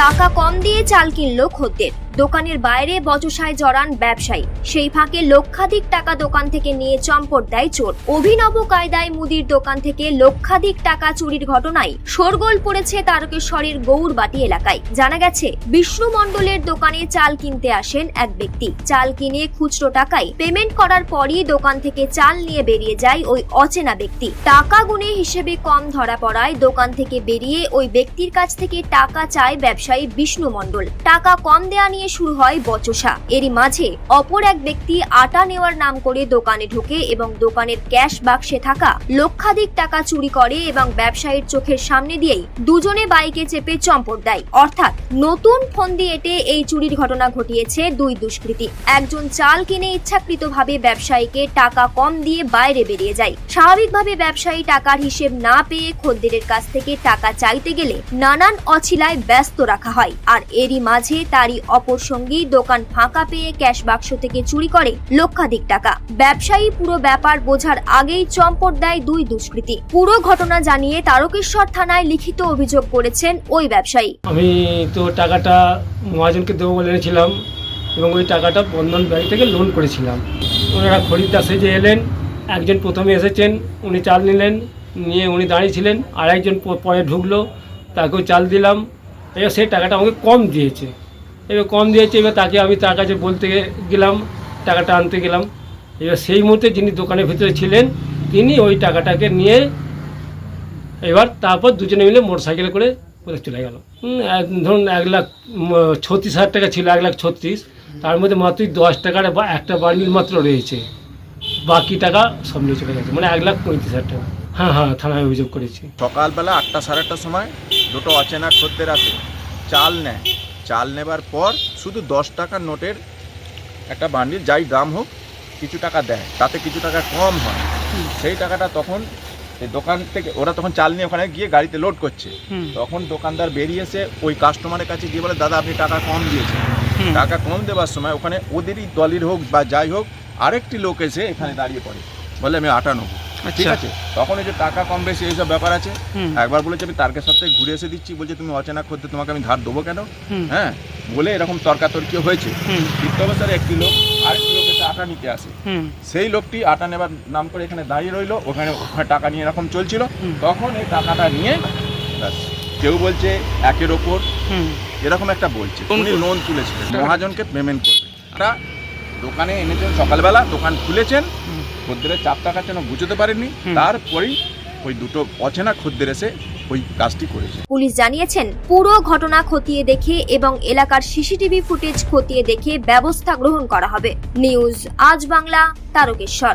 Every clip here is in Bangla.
টাকা কম দিয়ে চাল কিনল খদ্দের। দোকানের বাইরে বচসায় জড়ান ব্যবসায়ী। সেই ফাঁকে লক্ষাধিক টাকা দোকান থেকে নিয়ে চম্পট দেয় চোর। অভিনব কায়দায় মুদির দোকান থেকে লক্ষাধিক টাকা চুরির ঘটনায় শোরগোল পড়েছে তারকেশ্বরের গৌরবাটি এলাকায়। জানা গেছে, বিষ্ণু মণ্ডলের দোকানে চাল কিনতে আসেন এক ব্যক্তি। চাল কিনে খুচরো টাকায় পেমেন্ট করার পরই দোকান থেকে চাল নিয়ে বেরিয়ে যায় ওই অচেনা ব্যক্তি। টাকা গুনে হিসেবে কম ধরা পড়ায় দোকান থেকে বেরিয়ে ওই ব্যক্তির কাছ থেকে টাকা চায় ব্যবসায়ী বিষ্ণু মণ্ডল। টাকা কম দেয়া নিয়ে শুরু হয় বচসা। এরই মাঝে অপর এক ব্যক্তি আটা নেওয়ার নাম করে দোকানে ঢোকে এবং দোকানের ক্যাশ বাক্সে থাকা লক্ষাধিক টাকা চুরি করে এবং ব্যবসায়ীর চোখের সামনে দিয়েই দুজনে বাইকে চেপে চম্পট দেয়। অর্থাৎ নতুন ফন্দি এটে এই চুরির ঘটনা ঘটিয়েছে দুই দুষ্কৃতী। একজন চাল কিনে ইচ্ছাকৃতভাবে ব্যবসায়ীকে টাকা কম দিয়ে বাইরে বেরিয়ে যায়। স্বাভাবিকভাবে ব্যবসায়ী টাকার হিসেব না পেয়ে খদ্দেরের কাছ থেকে টাকা চাইতে গেলে নানান অছিলায় ব্যস্ত রাখা হয়। আর এরই মাঝে তারই অপর সঙ্গী দোকান ফাঁকা পেয়ে ক্যাশ বাক্স থেকে চুরি করে লক্ষাধিক টাকা। ব্যবসায়ী পুরো ব্যাপার বোঝার আগেই চম্পট দেয় দুই দুষ্কৃতী। পুরো ঘটনা জানিয়ে তারকেশ্বর থানায় লিখিত অভিযোগ করেছেন ওই ব্যবসায়ী। আমি তো টাকাটা মহাজনকে দেবো বলে এনেছিলাম এবং ওই টাকাটা বন্ধন ব্যাংক থেকে লোন করেছিলাম। ওনারা খরিদ্দার সেজে এলেন, একজন প্রথমে এসেছেন, উনি চাল নিলেন, নিয়ে উনি দাঁড়িয়েছিলেন আর একজন পরে ঢুকলো, তাকেও চাল দিলাম। এবার সেই টাকাটা আমাকে কম দিয়েছে। এবার কম দিয়েছে, এবার তাকে আমি তার কাছে বলতে গেলাম, টাকাটা আনতে গেলাম। এবার সেই মুহূর্তে যিনি দোকানের ভিতরে ছিলেন, তিনি ওই টাকাটাকে নিয়ে এবার তারপর দুজনে মিলে মোটর সাইকেলে করে কোথায় চলে গেল। ধরুন এক লাখ ছত্রিশ হাজার টাকা ছিল, এক লাখ ছত্রিশ। তার মধ্যে মাত্রই দশ টাকার বা একটা বান্ডিল মাত্র রয়েছে। বাকি টাকা সব নিয়ে চলে গেছে মানে এক লাখ পঁয়ত্রিশ হাজার টাকা। হ্যাঁ হ্যাঁ থানায় অভিযোগ করেছি। সকালবেলা আটটা সাড়ে আটটার সময় দুটো অচেনা খদ্দের আসে চাল নেয়। চাল নেবার পর শুধু দশ টাকার নোটের একটা বান্ডিল যাই দাম হোক কিছু টাকা দেয়। তাতে কিছু টাকা কম হয়। সেই টাকাটা তখন দোকান থেকে ওরা তখন চাল নিয়ে ওখানে গিয়ে গাড়িতে লোড করছে। তখন দোকানদার বেরিয়ে এসে ওই কাস্টমারের কাছে গিয়ে বলে দাদা আপনি টাকা কম দিয়েছেন। টাকা কম দেওয়ার সময় ওখানে ওদেরই দলের হোক বা যাই হোক আরেকটি লোক এসে এখানে দাঁড়িয়ে পড়ে। বলে আমি আটা নেব ঠিক আছে? তখন এই যে টাকা কম বেশি এইসব ব্যাপার আছে। একবার বলেছে আমি তারকের সাথে ঘুরে এসে দিচ্ছি বলছে তুমি অচেনা করতে তোমাকে আমি ধার দেবো কেন? হ্যাঁ? বলে এরকম তর্কাতর্কি হয়েছে। অবস্থায় একটি লোক আরেকটি লোক এসে আটা নিতে আসে। সেই লোকটি আটা নেবার নাম করে এখানে দাঁড়িয়ে রইল ওখানে ওখানে টাকা নিয়ে এরকম চলছিল। তখন এই টাকাটা নিয়ে কেউ বলছে একের ওপর। এরকম একটা বলছে। উনি লোন তুলেছিলেন। মহাজনকে পেমেন্ট করবে। দোকানে এনেছেন সকালবেলা দোকান খুলেছেন খদ্দেরের চাপ টাকার জন্য বুঝতে পারেননি। তারপরেই ওই দুটো অচেনা খদ্দের এসে ওই কাজটি করেছে। পুলিশ জানিয়েছেন পুরো ঘটনা খতিয়ে দেখে এবং এলাকার সিসিটিভি ফুটেজ খতিয়ে দেখে ব্যবস্থা গ্রহণ করা হবে। নিউজ আজ Bangla Tarakeswar.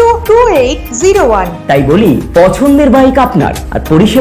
two two eight zero one তাই বলি পছন্দের বাইক আপনার আর পরিষেবা